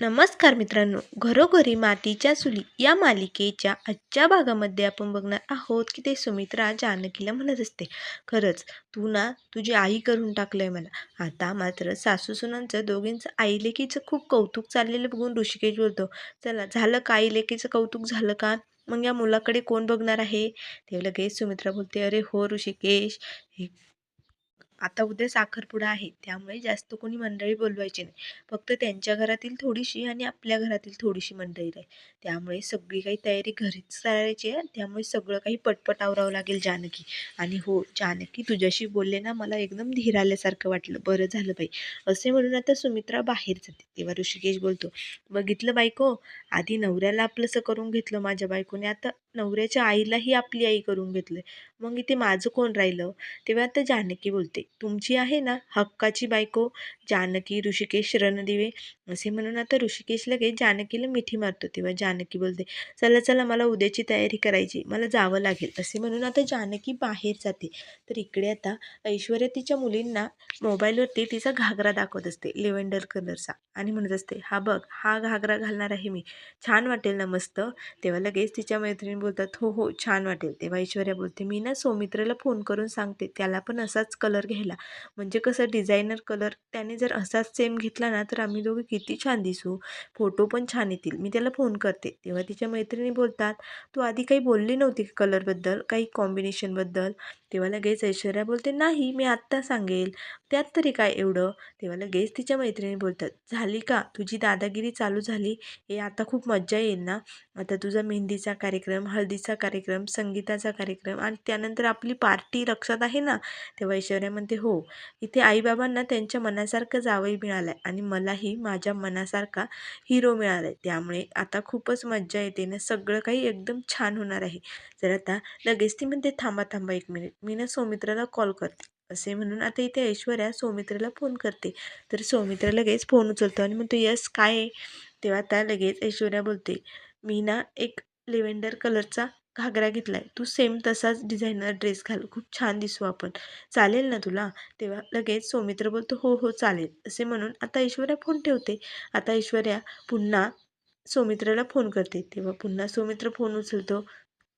नमस्कार मित्रांनो घरोघरी मातीच्या चुली या मालिकेच्या आजच्या भागामध्ये आपण बघणार आहोत की ते सुमित्रा जानकीला म्हणत असते खरंच तू ना तुझी आई करून टाकलंय मला. आता मात्र सासू सुनांचं दोघींचं आई लेकीचं खूप कौतुक चाललेलं बघून ऋषिकेश बोलतो चला झालं का आई लेकीचं कौतुक? झालं का? मग या मुलाकडे कोण बघणार आहे? ते लगेच सुमित्रा बोलते अरे हो ऋषिकेश हे आता उद्या साखरपुडा आहे त्यामुळे जास्त कोणी मंडळी बोलवायची नाही. फक्त त्यांच्या घरातील थोडीशी आणि आपल्या घरातील थोडीशी मंडळी राहील. त्यामुळे सगळी काही तयारी घरीच करायची आहे त्यामुळे सगळं काही पटपट आवरावं लागेल जानकी. आणि हो जानकी तुझ्याशी बोलले ना मला एकदम धीर आल्यासारखं वाटलं. बरं झालं बाई. असे म्हणून आता सुमित्रा बाहेर जाते. तेव्हा ऋषिकेश बोलतो बघितलं बायको आधी नवऱ्याला आपलंसं करून घेतलं माझ्या बायकोने. आता नवऱ्याच्या आईलाही आपली आई करून घेतलं मग इथे माझं कोण राहिलं? तेव्हा आता जानकी बोलते तुमची आहे ना हक्काची बायको? जानकी ऋषिकेश रणदिवे. असे म्हणून आता ऋषिकेश लगेच जानकीला मिठी मारतो. तेव्हा जानकी बोलते चला चला मला उद्याची तयारी करायची मला जावं लागेल. असे म्हणून आता जानकी बाहेर जाते. तर इकडे आता ऐश्वर्या तिच्या मुलींना मोबाईलवरती तिचा घागरा दाखवत असते लेव्हेंडर कलरचा. आणि म्हणत असते हा बघ हा घागरा घालणार आहे मी. छान वाटेल ना मस्त. तेव्हा लगेच तिच्या मैत्रिणी बोलतात हो हो छान वाटेल. तेव्हा ऐश्वर्या बोलते मी ना सौमित्रला फोन करून सांगते त्याला पण असाच कलर घ्यायला. म्हणजे कसं डिझायनर कलर त्याने जर असाच सेम घेतला ना तर आम्ही दोघे किती छान दिसू. फोटो पण छान येतील. मी त्याला फोन करते. तेव्हा तिच्या मैत्रिणी बोलतात तू आधी काही बोलली नव्हती कलरबद्दल? काही कॉम्बिनेशनबद्दल तेव्हा लगेच ऐश्वर्या बोलते नाही मी आत्ता सांगेल. त्यात तरी काय एवढं? तेव्हा लगेच तिच्या मैत्रिणी बोलतात झाली का? तुझी दादागिरी चालू झाली? हे आता खूप मज्जा येईल ना? आता तुझा मेहंदीचा कार्यक्रम हळदीचा कार्यक्रम संगीताचा कार्यक्रम आणि त्यानंतर आपली पार्टी लक्षात आहे ना? तेव्हा ऐश्वर्या म्हणते हो इथे आईबाबांना त्यांच्या मनासारखं जावई मिळालं आहे आणि मलाही माझ्या मनासारखा हिरो मिळाला आहे त्यामुळे आता खूपच मज्जा येते ना? सगळं काही एकदम छान होणार आहे. जर आता लगेच ती म्हणते थांबा थांबा एक मिनिट. मी ना सौमित्राला कॉल करते. असे म्हणून आता इथे ऐश्वर्या सौमित्रला फोन करते. तर सौमित्र लगेच फोन उचलतो आणि म्हणतो यस काय आहे? तेव्हा आता लगेच ऐश्वर्या बोलते मी ना एक लेव्हेंडर कलरचा घागरा घेतला आहे तू सेम तसाच डिझायनर ड्रेस घाल. खूप छान दिसू आपण. चालेल ना तुला? तेव्हा लगेच सौमित्र बोलतो हो हो चालेल. असे म्हणून आता ऐश्वर्या फोन ठेवते. आता ऐश्वर्या पुन्हा सौमित्राला फोन करते. तेव्हा पुन्हा सौमित्र फोन उचलतो.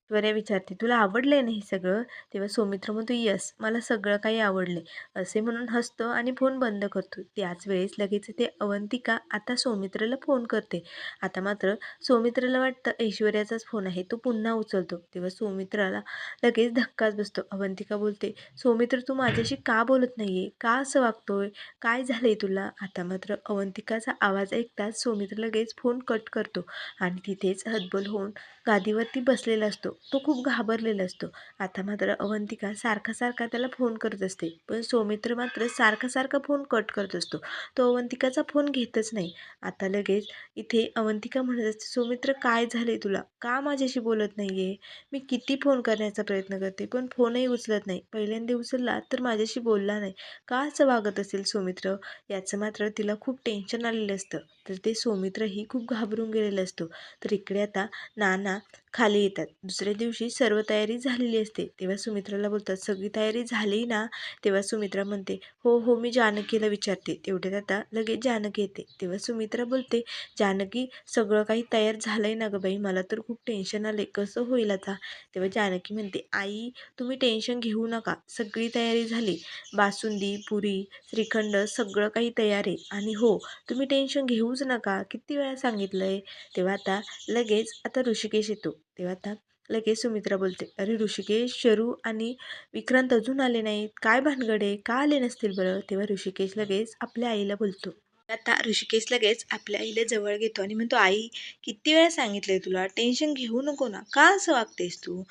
ऐश्वर्या विचारते तुला आवडलं आहे ना हे सगळं? तेव्हा सौमित्र म्हणतो यस मला सगळं काही आवडले असे म्हणून हसतो आणि फोन बंद करतो. त्याच वेळेस लगेच ते अवंतिका. आता सौमित्रला फोन करते. आता मात्र सौमित्रला वाटतं ऐश्वर्याचाच फोन आहे. तो पुन्हा उचलतो. तेव्हा सौमित्राला लगेच धक्काच बसतो. अवंतिका बोलते सौमित्र तू माझ्याशी का बोलत नाही आहे का असं वागतोय? काय झालं आहे तुला? आता मात्र अवंतिकाचा आवाज ऐकताच सौमित्र लगेच फोन कट करतो आणि तिथेच हतबल होऊन गादीवरती बसलेला असतो. तो खूप घाबरलेला असतो. आता मात्र अवंतिका सारखा सारखा त्याला फोन करत असते. पण सौमित्र मात्र सारखा सारखा फोन कट करत असतो. तो अवंतिकाचा फोन घेतच नाही. आता लगेच इथे अवंतिका म्हणत असते सौमित्र काय झाले तुला? का माझ्याशी बोलत नाही आहे मी किती फोन करण्याचा प्रयत्न करते पण फोनही उचलत नाही. पहिल्यांदा उचलला तर माझ्याशी बोलला नाही. का असं वागत असेल सौमित्र? याचं मात्र तिला खूप टेन्शन आलेलं असतं. तर ते सौमित्रही खूप घाबरून गेलेलं असतो. तर इकडे आता नाना खाली येतात. दुसऱ्या दिवशी सर्व तयारी झालेली असते. तेव्हा सुमित्राला बोलतात सगळी तयारी झाली ना? तेव्हा सुमित्रा म्हणते हो हो मी जानकीला विचारते. तेवढ्यात आता लगेच जानकी येते. तेव्हा सुमित्रा बोलते जानकी सगळं काही तयार झालं आहे ना गं बाई? मला तर खूप टेन्शन आलं आहे कसं होईल आता? तेव्हा जानकी म्हणते आई तुम्ही टेन्शन घेऊ नका. सगळी तयारी झाली. बासुंदी पुरी श्रीखंड सगळं काही तयार आहे. आणि हो तुम्ही टेन्शन घेऊच नका. किती वेळा सांगितलं आहे तेव्हा आता लगेच आता ऋषिकेश येतो. तेव्हा आता लगेच सुमित्रा बोलते अरे ऋषिकेश शरू आणि विक्रांत अजून आले नाहीत. काय भानगडे का आले नसतील बरं? तेव्हा ऋषिकेश लगेच आपल्या आईला बोलतो. आता ऋषिकेश लगेच आपल्या आईला जवळ घेतो आणि म्हणतो आई किती वेळा सांगितलंय तुला? टेन्शन घेऊ नको ना. का असं वागतेस तू?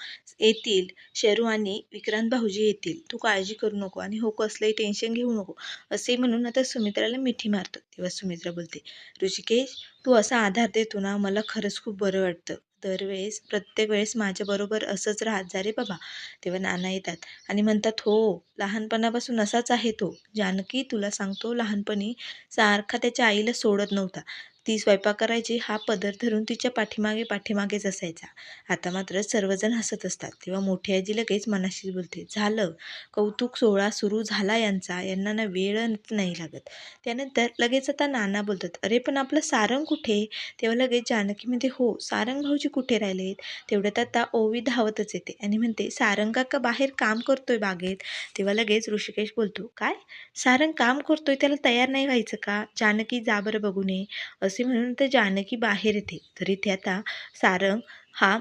येतील. शरू आणि विक्रांत भाऊजी येतील. तू काळजी करू नको आणि हो कसलंही टेन्शन घेऊ नको. असे म्हणून आता सुमित्राला मिठी मारतो तेव्हा सुमित्रा बोलते ऋषिकेश तू असा आधार देतो ना मला खरंच खूप बरं वाटतं. दरवेळेस प्रत्येक वेळेस माझ्याबरोबर असंच राहत जा रे बाबा. तेव्हा नाना येतात आणि म्हणतात हो लहानपणापासून असाच आहे तो. जानकी तुला सांगतो लहानपणी सारखा त्याच्या आईला सोडत नव्हता. ती स्वयंपाक करायची हा पदर धरून तिच्या पाठीमागे पाठीमागेच असायचा. आता मात्र सर्वजण हसत असतात तेव्हा मोठी आजी लगेच मनाशी बोलते झालं. कौतुक सोहळा सुरू झाला यांचा. यांना ना वेळ नाही लागत. त्यानंतर लगेच आता नाना बोलतात अरे पण आपलं सारंग कुठे? तेव्हा लगेच जानकी म्हणते हो सारंग भाऊजी कुठे राहिलेत? तेवढ्यात आता ओवी धावतच येते आणि म्हणते सारंग काका बाहेर काम करतोय बागेत. तेव्हा लगेच ऋषिकेश बोलतो काय? सारंग काम करतोय त्याला तयार नाही व्हायचं का? जानकी जाबर बघू नये असे म्हणून तर जानकी बाहेर येते. तरी ते आता सारंग हा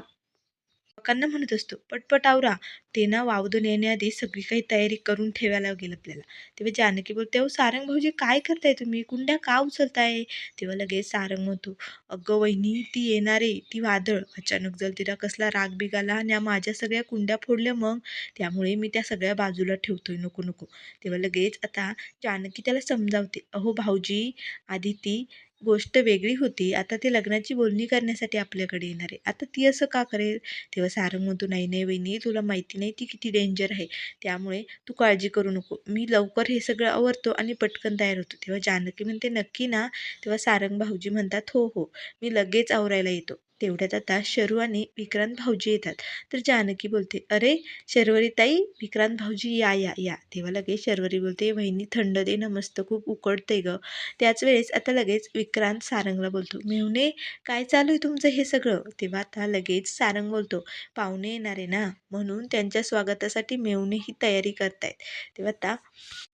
लोकांना म्हणत असतो पटपट आवरा. ते ना वावदून येण्याआधी सगळी काही तयारी करून ठेवायला लागेल आपल्याला. तेव्हा जानकी बोलते अहो सारंग भाऊजी काय करताय तुम्ही? कुंड्या का उचलताय? तेव्हा लगेच सारंग म्हणतो अगं वहिनी ती येणारे ती वादळ. अचानक जर तिला कसला राग बिगाला आणि माझ्या सगळ्या कुंड्या फोडल्या मग त्यामुळे मी त्या सगळ्या बाजूला ठेवतोय. नको नको. तेव्हा लगेच आता जानकी त्याला समजावते अहो भाऊजी आधी ती गोष्ट वेगळी होती. आता ते लग्नाची बोलणी करण्यासाठी आपल्याकडे येणार आहे. आता ती असं का करेल? तेव्हा सारंग म्हणतो नाही नाही वहिनी तुला माहिती नाही ती किती डेंजर आहे. त्यामुळे तू काळजी करू नको. मी लवकर हे सगळं आवरतो आणि पटकन तयार होतो. तेव्हा जानकी म्हणते नक्की ना? तेव्हा सारंग भाऊजी म्हणतात हो हो. मी लगेच आवरायला येतो. तेवढ्यात आता शरू आणि विक्रांत भाऊजी येतात. तर जानकी बोलते अरे शर्वरी ताई विक्रांत भाऊजी या या या. तेव्हा लगेच शर्वरी बोलते वहिनी थंड दे नमस्त मस्त खूप उकडते ग. त्याच वेळेस आता लगेच विक्रांत सारंगला बोलतो मेवणे काय चालू आहे तुमचं हे सगळं? तेव्हा आता लगेच सारंग बोलतो पाहुणे येणार आहे ना म्हणून त्यांच्या स्वागतासाठी मेवणे ही तयारी करतायत. तेव्हा आता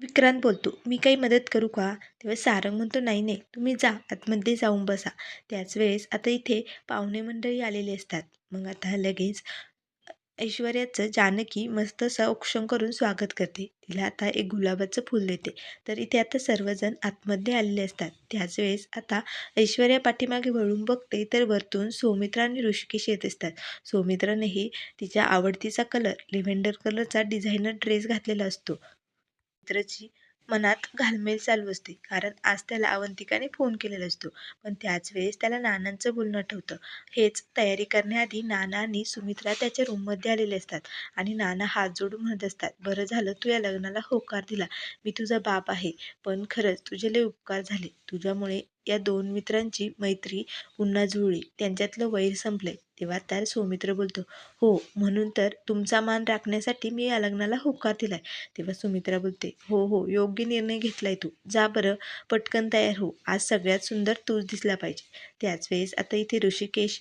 विक्रांत बोलतो मी काही मदत करू का? तेव्हा सारंग म्हणतो नाही नाही तुम्ही जा आतमध्ये जाऊन बसा. त्याच वेळेस आता इथे पाहुणे मंडळी आलेली असतात. मग आता लगेच ऐश्वर्याचं जानकी मस्त असं औक्षण करून स्वागत करते. तिला आता एक गुलाबाचं फूल देते. तर इथे आता सर्वजण आतमध्ये आलेले असतात. त्याच वेळेस आता ऐश्वर्या पाठीमागे वळून बघते तर वरतून सौमित्रा आणि ऋषिकेश येत असतात. सौमित्रानेही तिच्या आवडतीचा कलर लिव्हेंडर कलरचा डिझायनर ड्रेस घातलेला असतो. मित्राची मनात घालमेल चालू असते. कारण आज त्याला अवंतिकाने फोन केलेला असतो. पण त्याच वेळेस त्याला नानांचं बोलणं आठवतं हेच तयारी करण्याआधी नाना आणि सुमित्रा त्याच्या रूममध्ये आलेले असतात. आणि नाना हात जोडून म्हणत असतात बरं झालं तू या लग्नाला होकार दिला. मी तुझा बाप आहे. पण खरंच तुझे लय उपकार झाले. तुझ्यामुळे या दोन मित्रांची मैत्री पुन्हा जुळली. त्यांच्यातलं वैर संपलंय. तेव्हा तर सौमित्र बोलतो हो म्हणून तर तुमचा मान राखण्यासाठी मी या लग्नाला होकार दिलाय. तेव्हा सुमित्रा बोलते हो हो योग्य निर्णय घेतलाय तू. जा बरं पटकन तयार हो. आज सगळ्यात सुंदर तूच दिसला पाहिजे. त्याच वेळेस आता इथे ऋषिकेश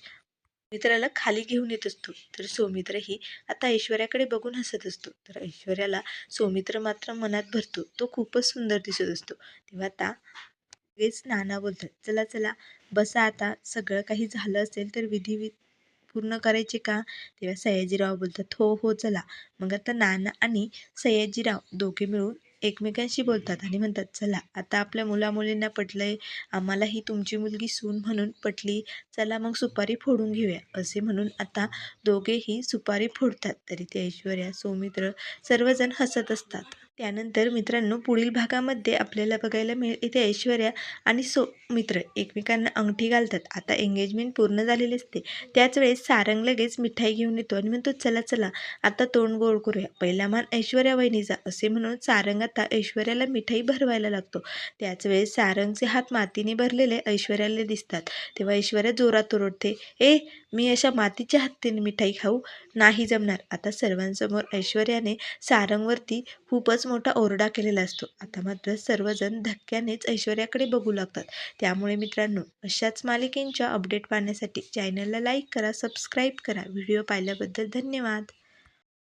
मित्राला खाली घेऊन येत असतो. तर सौमित्रही आता ऐश्वर्याकडे बघून हसत असतो. तर ऐश्वर्याला सौमित्र मात्र मनात भरतो. तो खूपच सुंदर दिसत असतो. तेव्हा आता वेच नाना बोलतात चला चला बसा आता. सगळं काही झालं असेल तर विधी पूर्ण करायचे का? तेव्हा सयाजीराव बोलतात हो हो चला. मग आता नाना आणि सयाजीराव दोघे मिळून एकमेकांशी बोलतात आणि म्हणतात चला आता आपल्या मुलामुलींना पटलंय आम्हालाही तुमची मुलगी सून म्हणून पटली चला मग सुपारी फोडून घेऊया. असे म्हणून आता दोघेही सुपारी फोडतात तरी ते ऐश्वर्या सौमित्र सर्वजण हसत असतात. त्यानंतर मित्रांनो पुढील भागामध्ये आपल्याला बघायला मिळेल इथे ऐश्वर्या आणि सो मित्र एकमेकांना अंगठी घालतात. आता एंगेजमेंट पूर्ण झालेली असते. त्याच वेळेस सारंग लगेच मिठाई घेऊन येतो आणि म्हणतो चला चला आता तोंड गोड करूया. पहिला मान ऐश्वर्या वहिनीचा असे म्हणून सारंग आता ऐश्वर्याला मिठाई भरवायला लागतो. त्याच वेळेस सारंगचे हात मातीने भरलेले ऐश्वर्याला दिसतात. तेव्हा ऐश्वर्या जोरात ओरडते ए मी अशा मातीच्या हातीने मिठाई खाऊ नाही जमणार. आता सर्वांसमोर ऐश्वर्याने सारंगवरती खूपच खूपच मोठा ओरडा केलेला असतो. आता मात्र सर्वजण धक्क्यानेच ऐश्वर्याकडे बघू लागतात. त्यामुळे मित्रांनो अशाच मालिकेंच्या अपडेट पाहण्यासाठी चॅनलला लाईक करा सबस्क्राईब करा. व्हिडिओ पाहिल्याबद्दल धन्यवाद.